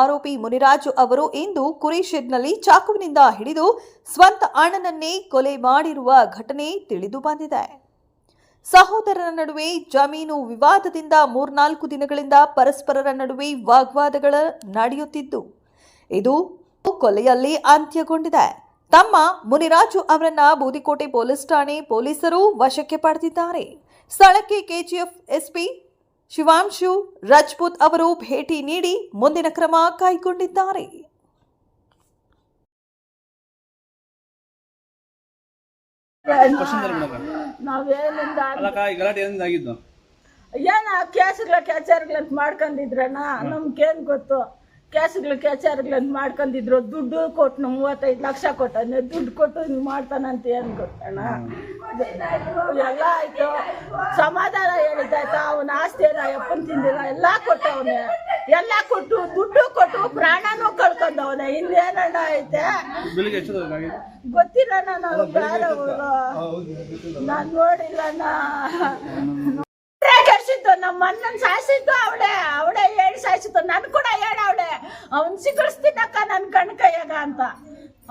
ಆರೋಪಿ ಮುನಿರಾಜು ಅವರು ಇಂದು ಕುರಿ ಶೆಡ್ನಲ್ಲಿ ಚಾಕುವಿನಿಂದ ಹಿಡಿದು ಸ್ವಂತ ಅಣ್ಣನನ್ನೇ ಕೊಲೆ ಮಾಡಿರುವ ಘಟನೆ ತಿಳಿದು ಬಂದಿದೆ. ಸಹೋದರರ ನಡುವೆ ಜಮೀನು ವಿವಾದದಿಂದ ಮೂರ್ನಾಲ್ಕು ದಿನಗಳಿಂದ ಪರಸ್ಪರರ ನಡುವೆ ವಾಗ್ವಾದಗಳ ನಡೆಯುತ್ತಿದ್ದು, ಇದು ಕೊಲೆಯಲ್ಲಿ ಅಂತ್ಯಗೊಂಡಿದೆ. ತಮ್ಮ ಮುನಿರಾಜು ಅವರನ್ನ ಬೂದಿಕೋಟೆ ಪೊಲೀಸ್ ಠಾಣೆ ಪೊಲೀಸರು ವಶಕ್ಕೆ ಪಡೆದಿದ್ದಾರೆ. ಸ್ಥಳಕ್ಕೆ ಕೆಜಿಎಫ್ ಎಸ್ಪಿ ಶಿವಾಂಶು ರಜಪೂತ್ ಅವರು ಭೇಟಿ ನೀಡಿ ಮುಂದಿನ ಕ್ರಮ ಕೈಗೊಂಡಿದ್ದಾರೆ. ನಾವೇನಿಂದ ಏನ ಕೇಸ್ಗಳ ನಮ್ಗೇನ್ ಗೊತ್ತು? ಕ್ಯಾಸಗಳ ಕ್ಯಾಚಾರ್ಗಳಂತ ಮಾಡ್ಕೊಂಡಿದ್ರು ದುಡ್ಡು ಕೊಟ್ಟು ಮೂವತ್ತೈದು ಲಕ್ಷ ಕೊಟ್ಟನೆ. ದುಡ್ಡು ಕೊಟ್ಟು ಹಿಂಗ್ ಮಾಡ್ತಾನಂತ ಏನ್ ಗೊತ್ತಣ್ಣ? ಎಲ್ಲ ಆಯ್ತು. ಅವನ ಆಸ್ತಿ ಎಲ್ಲ ಎಪ್ಪನ್ ತಿಂದಿಲ್ಲ ಎಲ್ಲ ಕೊಟ್ಟವನೆ ಎಲ್ಲ ಕೊಟ್ಟು ದುಡ್ಡು ಕೊಟ್ಟು ಪ್ರಾಣನೂ ಕಳ್ಕೊಂಡವನೆ. ಇನ್ನೇನಣ್ಣ ಐತೆ? ಗೊತ್ತಿಲ್ಲ ನಾನು ಬೇರೆ ನಾನು ನೋಡಿಲ್ಲಣ್ಣ. ಕೆಡ್ಸಿದ್ದು ನಮ್ಮ ಅಣ್ಣನ್ ಸಾಯಿಸಿದ್ದು ಅವಳೆ. ಅವಳೆ ಹೇಳಿ ಸಾಯಿಸಿತ್ತು ನನ್ ಕೂಡ ಹೇಳ ಅವಳೆ. ಅವನ್ ಸಿಕ್ಕಳಿಸ್ತೀನಕ್ಕ ನನ್ ಕಣ್ ಕೈಯಾಗ ಅಂತ.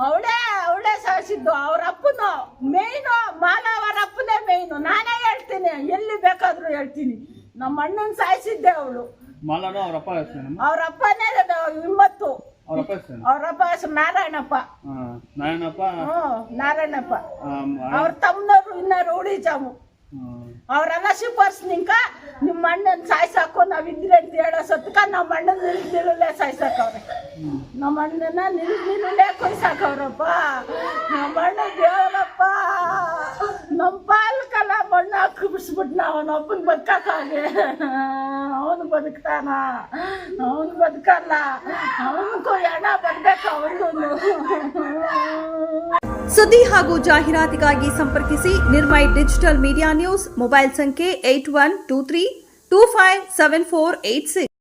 ಅವಳೆ ಅವಳೆ ಸಾಯಿಸಿದ್ದು. ಅವ್ರ ಅಪ್ಪನು ಮೇಯ್ನು ಮಾನವರ ಅಪ್ಪನೇ ಮೇಯ್ನು ನಾನೇ ಹೇಳ್ತೀನಿ. ಎಲ್ಲಿ ಬೇಕಾದ್ರೂ ಹೇಳ್ತೀನಿ. ನಮ್ಮ ಅಣ್ಣನ್ ಸಾಯಿಸಿದ್ದೆ ಅವಳು. ಅವ್ರಪ್ಪನೇ ಅವ್ರ ಅಪ್ಪ ಹೆಸರೇನಮ್ಮ ಅವ್ರ ಅಪ್ಪನೇ ಹಿಮ್ಮತ್ತು. ಅವ್ರ ಅಪ್ಪ ಅವ್ರ ಹೆಸರು ನಾರಾಯಣಪ್ಪ. ನಾರಾಯಣಪ್ಪ? ಹ್ಮ್ ನಾರಾಯಣಪ್ಪ. ಅವ್ರ ತಮ್ಮನವ್ರು ಇನ್ನಾರು ಹ್ಮ್. ಅವರೆಲ್ಲ ಶಿಫಾರ್ಸ್ ನಿಂಕ ನಿಮ್ಮ ಅಣ್ಣನ್ ಸಾಯ್ಸಾಕು ನಾವ್ ಇದ್ರೆ ಅಂತ ಹೇಳೋ ಸತ್ಕ ನಮ್ಮ ಅಣ್ಣನ ನಿಲ್ ನಿಲ್ಲುಲೆ ಸಾಯ್ಸಾಕವ್ರೆ ನಮ್ಮ ಅಣ್ಣನ ನಿಲ್ ನಿಲ್ಲೇ ಕೊಯ್ಸಾಕವ್ರಪ್ಪ. ಹಾಕಿ ನಾವು ಅವನೊಬ್ಬನ ಬದುಕಾಕಾಗೆ ಅವನು ಬದುಕ್ತಾನ. ಅವನು ಬದುಕಲ್ಲ. ಅವನಿಗೂ ಹೆಣ ಬರ್ಬೇಕು ಅವನು ಸುದ್ದಿ ಹಾಗೂ ಜಾಹೀರಾತಿಗಾಗಿ ಸಂಪರ್ಕಿಸಿ Nirmai digital media news mobile ಸಂಖ್ಯೆ eight one two three two five seven four eight six.